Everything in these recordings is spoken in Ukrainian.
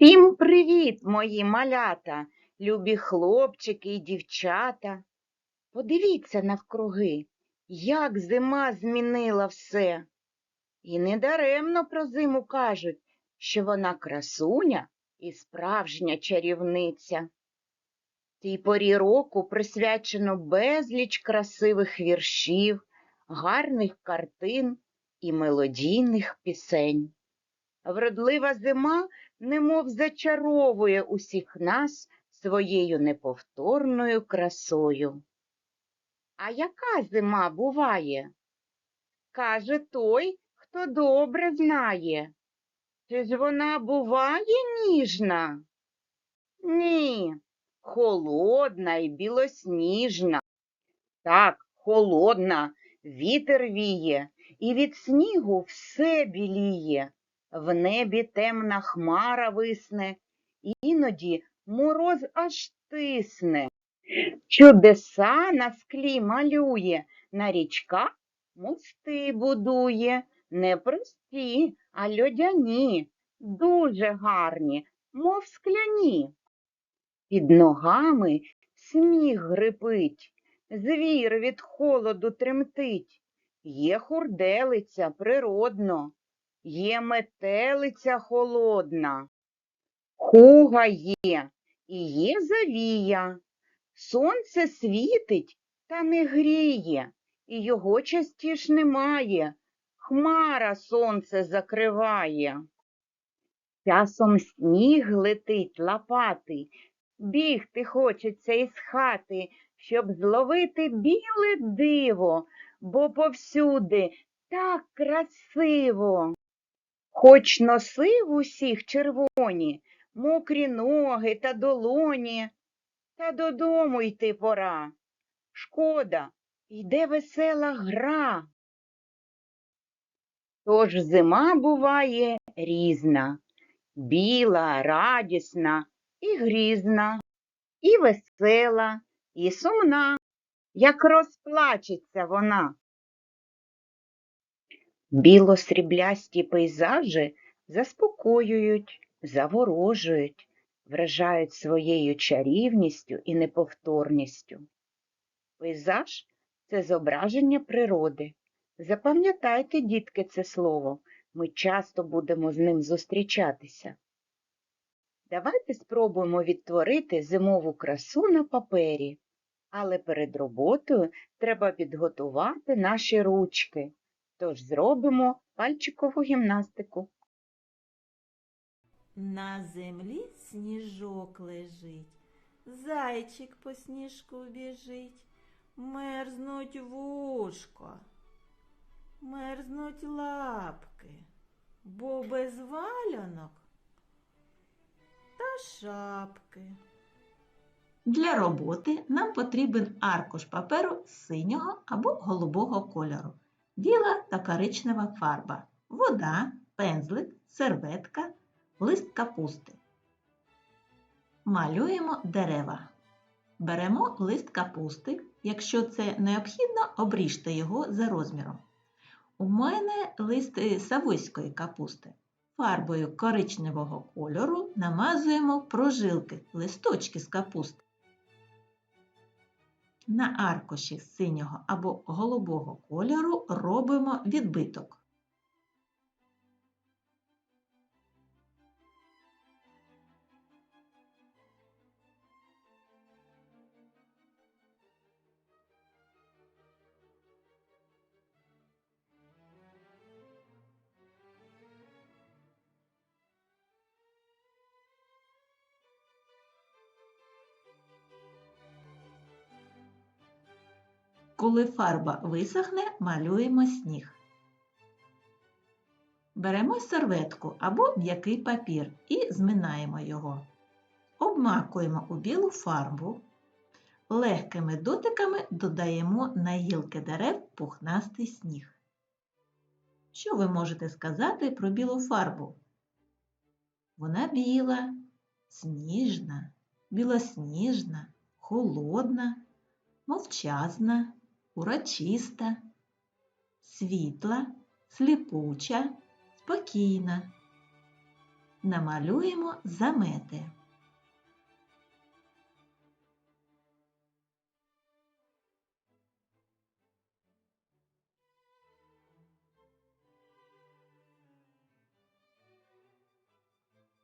Всім привіт, мої малята, любі хлопчики і дівчата. Подивіться навкруги, як зима змінила все. І недаремно про зиму кажуть, що вона красуня і справжня чарівниця. Тій порі року присвячено безліч красивих віршів, гарних картин і мелодійних пісень. Вродлива зима немов зачаровує усіх нас своєю неповторною красою. А яка зима буває? Каже той, хто добре знає. Чи ж вона буває ніжна? Ні, холодна і білосніжна. Так, холодна, вітер віє, і від снігу все біліє. В небі темна хмара висне, іноді мороз аж тисне. Чудеса на склі малює, на річках мости будує, не прості, а льодяні, дуже гарні, мов скляні. Під ногами сніг грипить, звір від холоду тремтить. Є хурделиця природно, є метелиця холодна, хуга є і є завія. Сонце світить та не гріє, і його частіш немає. Хмара сонце закриває. Часом сніг летить лапатий, бігти хочеться із хати, щоб зловити біле диво, бо повсюди так красиво. Хоч носи в усіх червоні, мокрі ноги та долоні, та додому йти пора. Шкода, йде весела гра. Тож зима буває різна, біла, радісна і грізна, і весела, і сумна, як розплачеться вона. Біло-сріблясті пейзажі заспокоюють, заворожують, вражають своєю чарівністю і неповторністю. Пейзаж це зображення природи. Запам'ятайте, дітки, це слово, ми часто будемо з ним зустрічатися. Давайте спробуємо відтворити зимову красу на папері, але перед роботою треба підготувати наші ручки. Тож зробимо пальчикову гімнастику. На землі сніжок лежить, зайчик по сніжку біжить, мерзнуть вушко, мерзнуть лапки, бо без валянок та шапки. Для роботи нам потрібен аркуш паперу синього або голубого кольору, біла та коричнева фарба, вода, пензлик, серветка, лист капусти. Малюємо дерева. Беремо лист капусти. Якщо це необхідно, обріжте його за розміром. У мене лист е, савойської капусти. Фарбою коричневого кольору намазуємо прожилки, листочки з капусти. На аркуші синього або голубого кольору робимо відбиток. Коли фарба висохне, малюємо сніг. Беремо серветку або м'який папір і зминаємо його. Обмакуємо у білу фарбу. Легкими дотиками додаємо на гілки дерев пухнастий сніг. Що ви можете сказати про білу фарбу? Вона біла, сніжна, білосніжна, холодна, мовчазна, урочиста, світла, сліпуча, спокійна. намалюємо замети.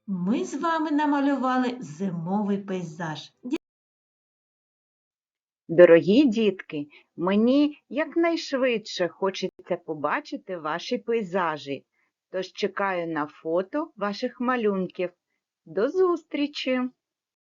Ми з вами намалювали зимовий пейзаж. Дорогі дітки, мені якнайшвидше хочеться побачити ваші пейзажі, тож чекаю на фото ваших малюнків. До зустрічі!